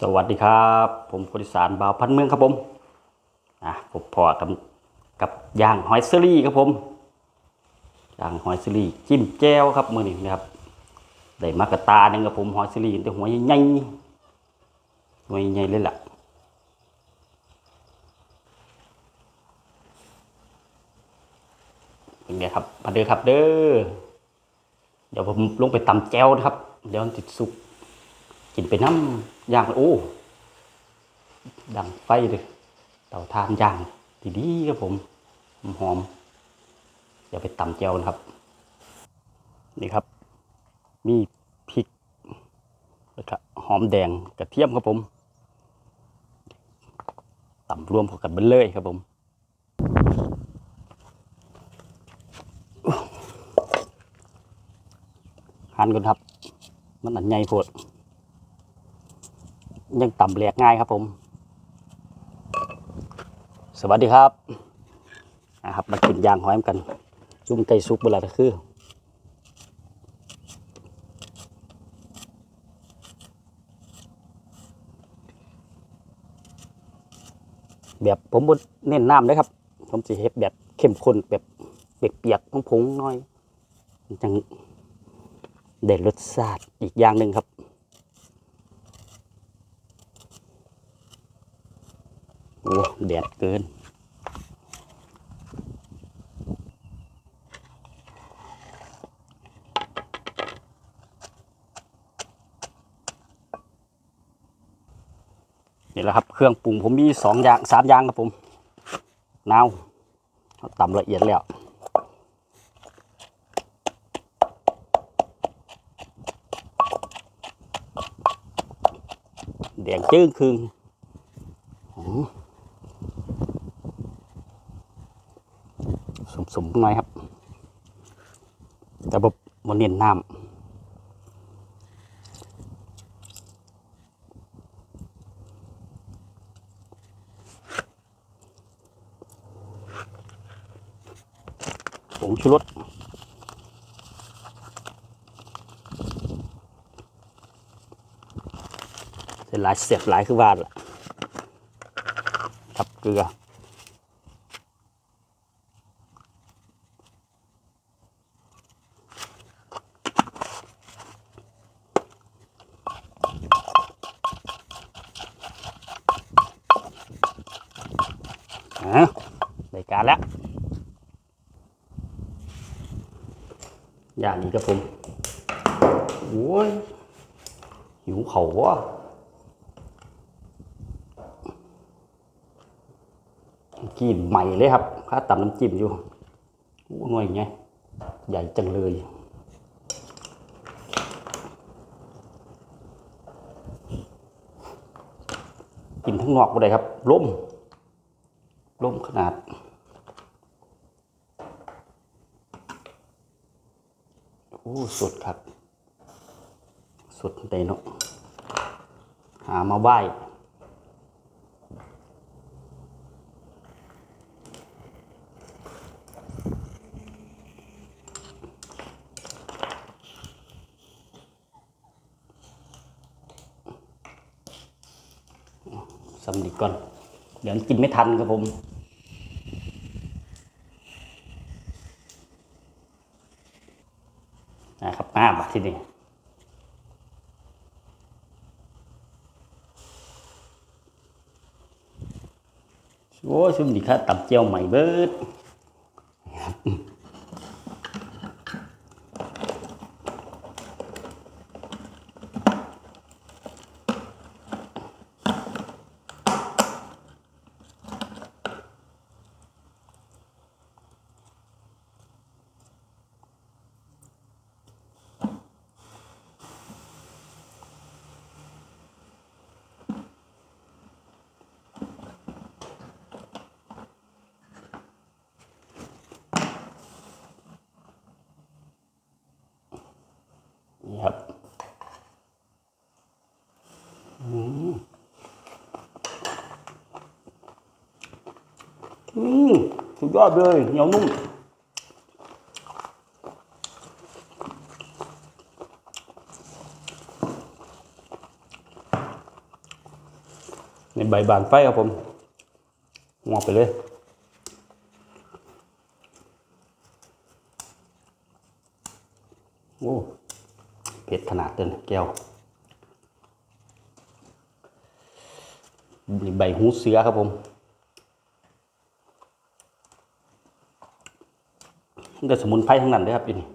สวัสดีครับ ผมคนอีสานบ่าวพันเมืองครับผมอะผมพอกับกับย่างหอยเซรี่ครับผมย่างหอยเซรี่จิ้มแจ่วครับมือนี้นะครับได้มากระตาหนึ่งครับผมหอยเซรี่แต่หัวใหญ่หัวใหญ่เลยล่ะเป็นไงครับมาเด้อครับเด้อเดี๋ยวผมลงไปตำแจ่วนะครับ เดี๋ยวมันติดสุก กินไปน้ำย่างโอ้ดังไฟเลยเต่าทานย่างดีๆครับผมหอมๆเดี๋ยวไปตำแจวนะครับ นี่ครับ มีพริกแล้วก็หอมแดงกระเทียมครับผมตำรวมเข้ากันเบดเลยครับผมหั่นก่อนครับ มันอันใหญ่โพด ยังต่ำแหลกง่ายครับผม สวัสดีครับนะครับมากินยางหอยกันจุ่มไก่ซุกเวลาก็คือแบบผมบดเน้นน้ำเลยครับ ผมจะเฮ็ดแบบเข้มข้นแบบเปียกๆผงๆหน่อย จังเด็ดรสชาติอีกอย่างหนึ่งครับ โอ้แดดเกิน นี่แหละครับเครื่องปรุงผมมีสองอย่างสามอย่างครับผมนาวเอาตำละเอียดแล้วแดงจื้งคืง ส มหน่อยครับ แต่บบมันเน้นน้ำผงชูรสเสร็จหลายเสียบหลายคือว่าล่ะครับเกลือะได้การแล้ว อย่านี้ครับผมโอ้ยหิวเขาวะกินใหม่เลยครับข้าตำน้ำจิ้มอยู่โอ้หน่วยไงใหญ่จังเลยกินทั้งนอกก็ได้ครับล้มร่มขนาด โอ้ สุดครับสุดเตนกหามาไหวสำนีก่อน เดี๋ยวกินไม่ทันครับผม นะครับมาบัด ที่นี่โอ้ยซุ่มดีค่ะตับเจียวใหม่เบิดนี่ครับอืม อืมสุดยอดเลยเหนียวนุ่มในใบบานไฟครับผมงอกไปเลยโอ้เผ็ดขนาดเดินแก้วนี่ใบหูเสือครับผม มันจะสมุนไพรทั้งนั้นเลยครับอยู่นี่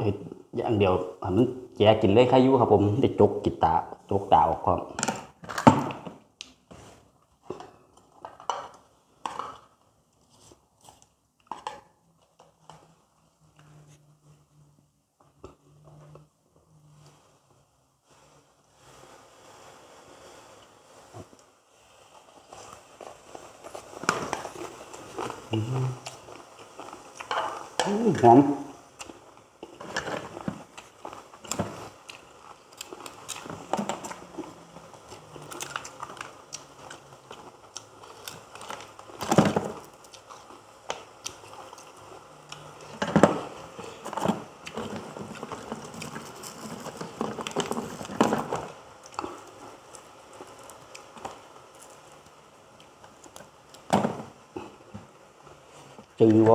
เฮ็ด อย่างเดียวมันแจกินเลยใครอยู่ครับผมได้จกกิตตาจกตาออกครับอื้อหอม จือว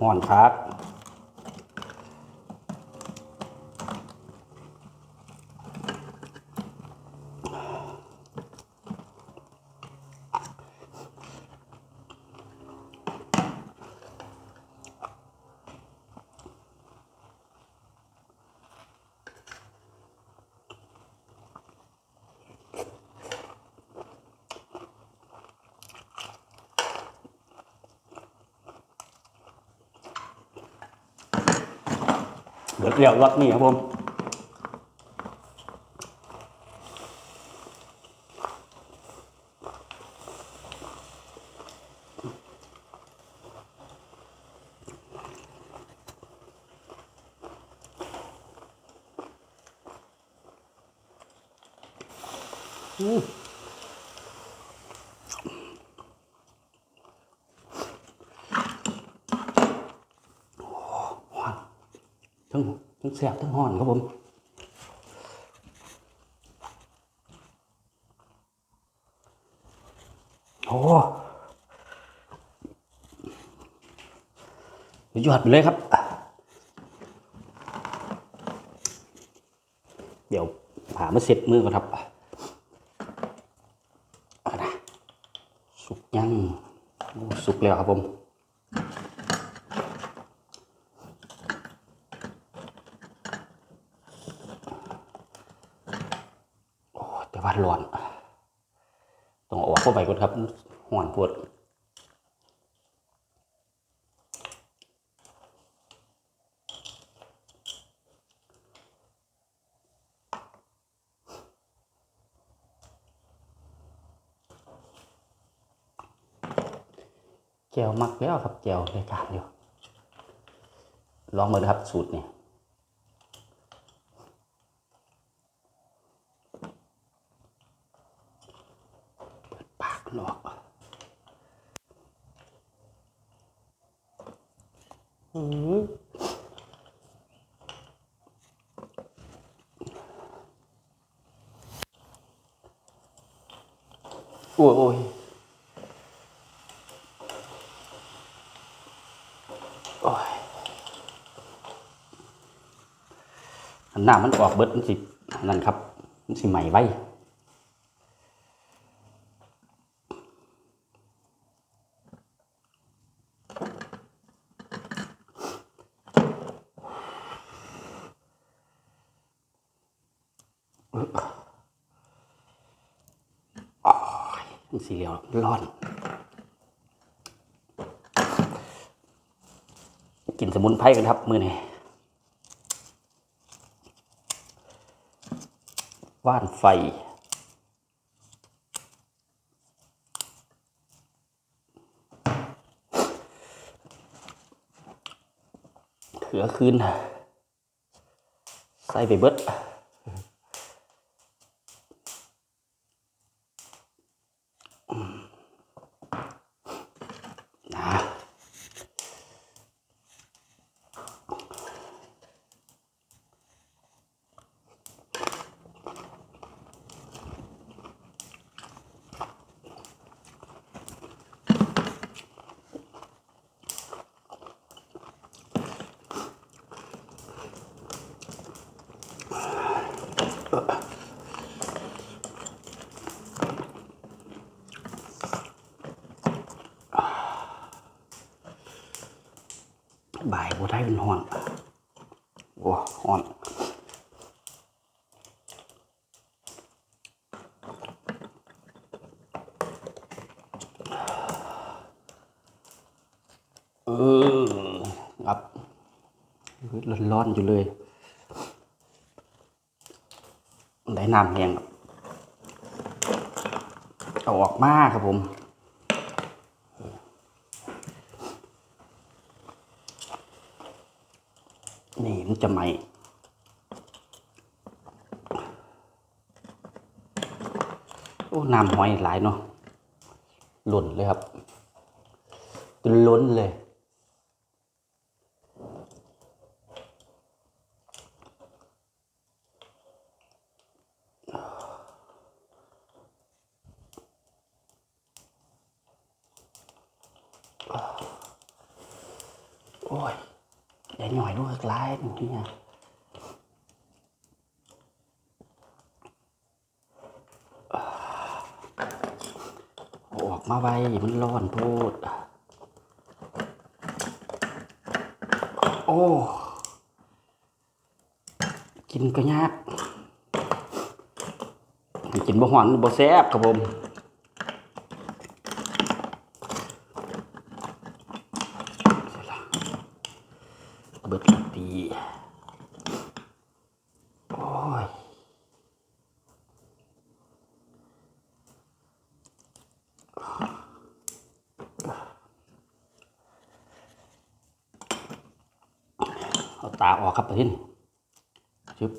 ห่อนคัก เดี๋ยวเรียวรสนี่ครับผม ทั้งทั้งแสบทั้งห่อนครับผมโอ้สุดยอดเลยครับ เดี๋ยวผ่ามาเสร็จมือก่อนครับสุกยังสุกแล้วครับผม โอ้แต่ว่าร้อน ต้ องเอาออกเข้าไปก่อนครับห่อนปวดแจวมักแล้วครับแจวรายการอยู่ลองมาดูครับสูตรเนี่ป หลอกอืมโอ้ยโอ้ยหน้ามันออกเบิดมันสิ นั่นครับ มันสิใหม่ไว้ ร้อน กินสมุนไพรกันครับ มือนี้ว่านไฟเขือคืนใส่ไปเบิด นะ บ่ายบัได้เป็นห่อนโอ้ห่อนเออครับร้อนร้อนๆอยู่เลยได้น้ำแห้งเอาออกมาครับผม นี่มัน จะไหมโอ้น้ำหอยหลายเนาะหล่นเลยครับจนล้นเลย โอ้ยอย่าหน่อยด้วย ร้ายอย่างนี้นะเออกมาไว้มันร้อนโพดโอ้ กินก็ยากกินบ่หวานบ่แซ่บครับผม เบิดละตีโอ้ย เอา ตินชึบ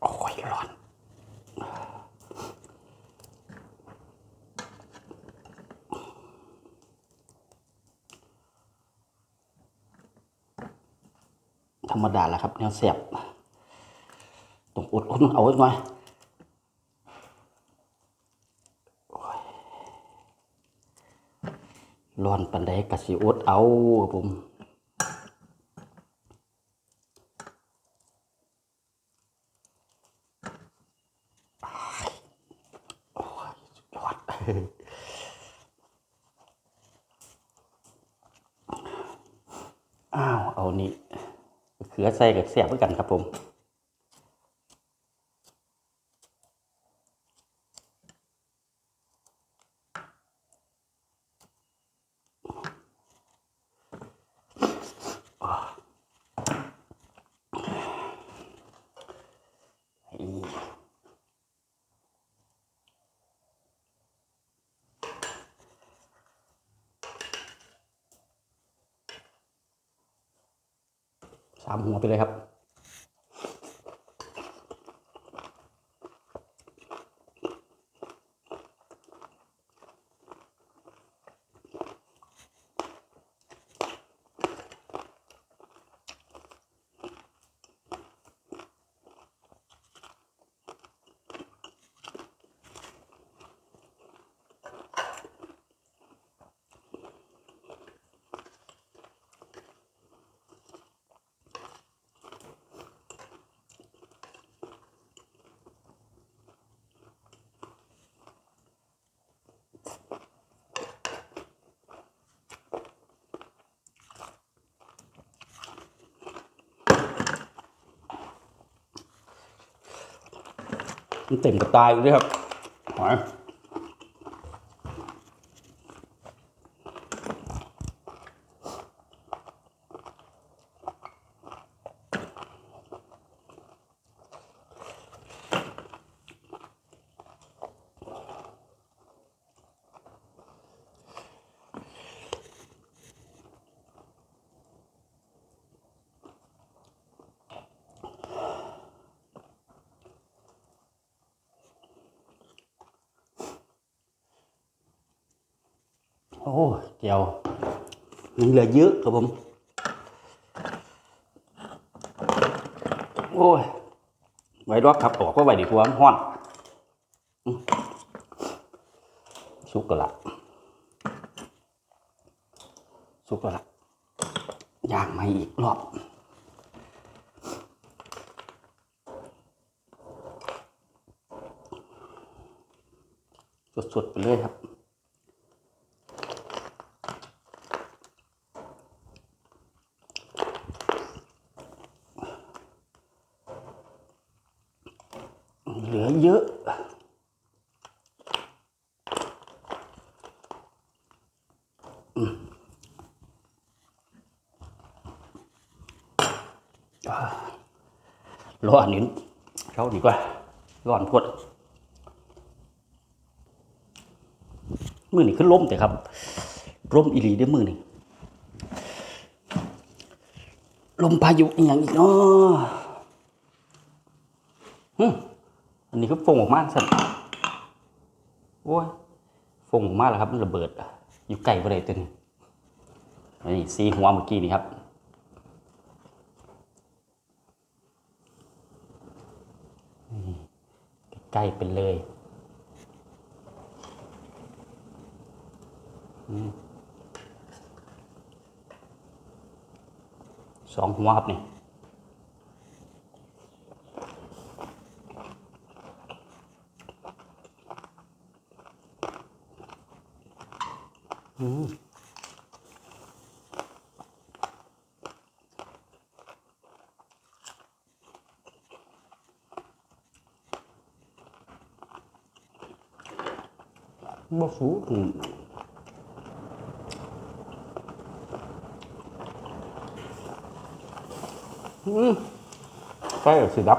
โอ้ยร้อนธรรมดาแหละครับแนวเสียบต้องอดทนเอาไว้หน่อยโอ้ย ร้อนปันใดกะสิอดเอาครับผมอ้าว เอานี่เขือใส่กับเสียบเหมือกันครับผม สามหัวไปเลยครับ โมันเต็มกระตายเลยครับหอยโอ้เจียวยังเหลือเยอะครับผม โอ้ยไว้ดอกครับออกก็ไว้ดีกว่ามันห้อนสุกกละสุกกละย่างมาอีกรอบสดๆไปเลยครับ เหลือเยอะ อืมอ่า รออันนี้เราดีกว่าร้อนพวดมือนี่ขึ้นล้มแต่ครับล้มอีหลีได้มือนี่ลมพายุอหย่างอีกเนาะอันนี้ก็ฟงออกมาสั่นโอ้ยฟงออกมาแล้วครับ มันระเบิด อยู่ไกลบ่ได้ตัวนี้อันนี้สีหัวเมื่อกี้นี่ครับ ใกล้เป็นเลยสองหัวครับนี่อืม บ่สูอืมไฟสีดับ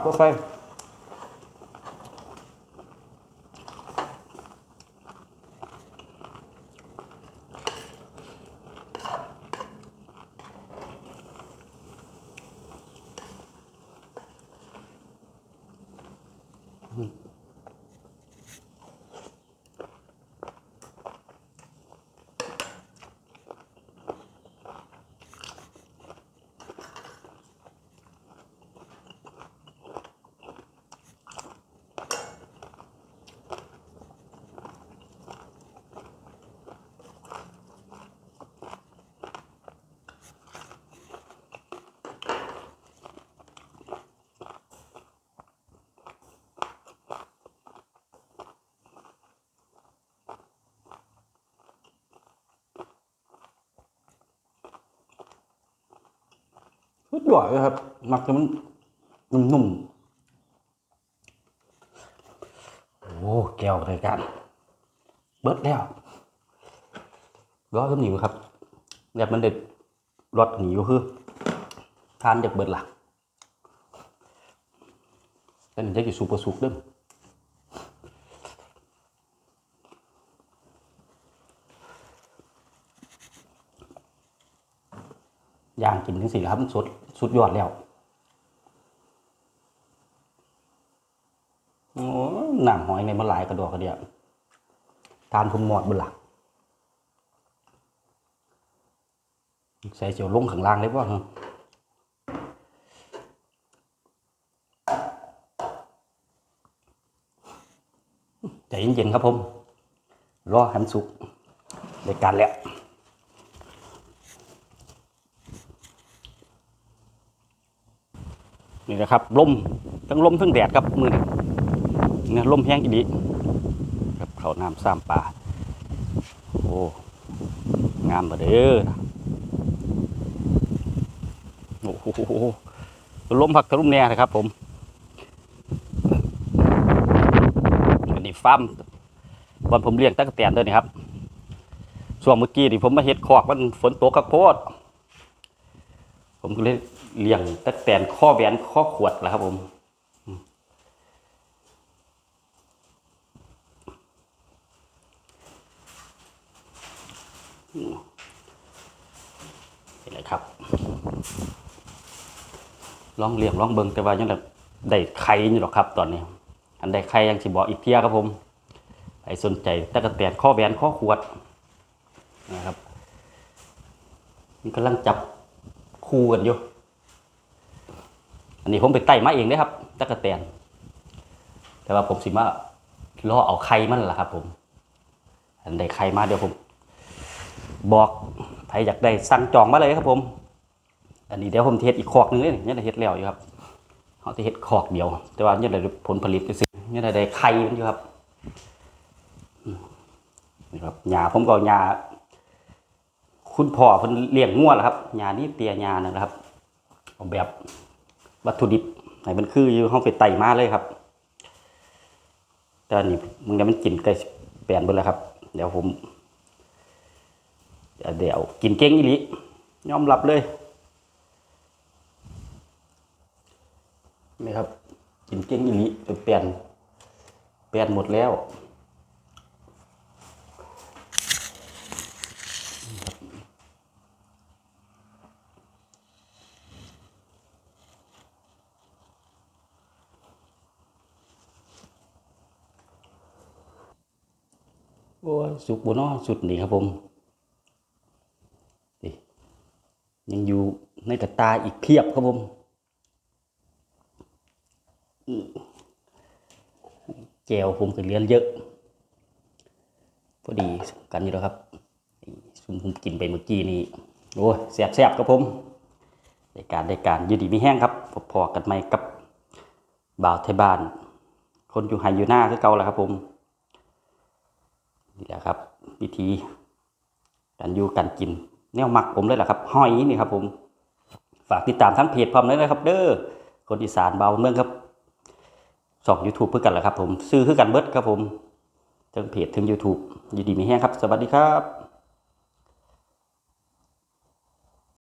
ก็ไฟสุดยอดเลยครับ มักจะมันนุ่มๆ โอ้แก้วรายการเบิดแล้วรอสำนิวครับแบบมันเด็ดรสหนีก็คือ ทานจากเบิดหลักแต่มันจะกี่ซูเประสุกเด้มย่าง กินทั้งสี่ครับมันสดสุดยอดแล้วโอ้หนังหอยในมันหลายกระดอกกระเดียทานคุณหมอดบนหลังใส่เจียวลงข้างล่างเลยว่าใจเย็นๆครับผม รอให้มันสุกในการแล้ว นี่นะครับลมทั้งลมทั้งแดดครับมือนี่เนี่ยลมแห้งอีดีครับเขาน้ำซ้ำปลาโอ้งามมาเด้อโอ้โหลมผักทะลุมแน่นะครับ ผมฟาร์มวันผมเลี้ยงตั๊กแตนเด้วยนี่ครับช่วงเมื่อกี้นี่ผมมาเฮ็ดคอกมันฝนตกกับโพดผมก็เลย เลี้ยงตั๊กแตนข้อแหวนข้อขวดแหละครับผมนี่แหละครับ ลองเลี้ยงลองเบิ่งแต่ว่ายังแบบได้ไข่อยู่หรอกครับ ตอนนี้ อันได้ไข่ยังสิบอกอีกเที่ยครับผมใครสนใจตะกะแตนข้อแหวนข้อขวดนะครับมันกำลังจับคู่กันอยู่ อันนี้ผมไปไต่มาเองเลยครับตะกะแตนแต่ว่าผมสิมาล่อเอาไข่มันล่ะครับ ผม อันได้ไข่มาเดี๋ยวผม บอกใครอยากได้สั่งจองมาเลยครับ ผม อันนี้เดี๋ยวผมเทศอีกคอกหนึงเลยเนี่ยเฮ็ดแล้วอยู่ครับเขาจะเฮ็ดคอกเดียว แต่ว่าเนี่ยได้ผลผลิตซื้อเนี่ยได้ได้ไข่มันอยู่ครับนี่ครับหญ้าผมก็เอาหญ้าคุณพ่อเพิ่นเลี้ยงงัวแหละครับหญ้านี่เตียหญ้านั่นะครับเอาแบบ วัตถุดิบให้มันคืออยู่ห้องไปไต่มาเลยครับ แต่อันนี้มึงเนี่ยมันกินใกล้แปลนเบิดแล้วครับ เดี๋ยวผม เดี๋ยวกินเก่งอีหลียอมรับเลยนี่ครับ กินเก่งอีหลีจนเปลี่ยนเปลี่ยนหมดแล้ว สุกบนอ้อสุดนี่ครับผมยังอยู่ในกระตาอีกเพียบครับผมแจวผมก็เลี้ยนเยอะ พอดีกันอยู่แล้วครับนี่ซุมผมกินไปเมื่อกี้นี่โอ้ยแสบๆครับผมในการในการยืดดีไม่แห้งครับพอๆกันไหมกับบ่าวไทยบ้าน คนอยู่ไฮอยู่หน้าคือเก่าแหละครับผม นี่แหละครับ วิธีการอยู่การกิน แนวหมักผมเลยแหละครับห้อยนี่ครับ ผม ฝากติดตามทั้งเพจพร้อมเลยนะครับ เด้อคนอีสานเบาเมืองครับสองยูทูบเพื่อกันแหละครับ ผมซื้อคือกันเบิดครับผมทั้งเพจทั้ง YouTube ยินดีมีแห้งครับ สวัสดีครับ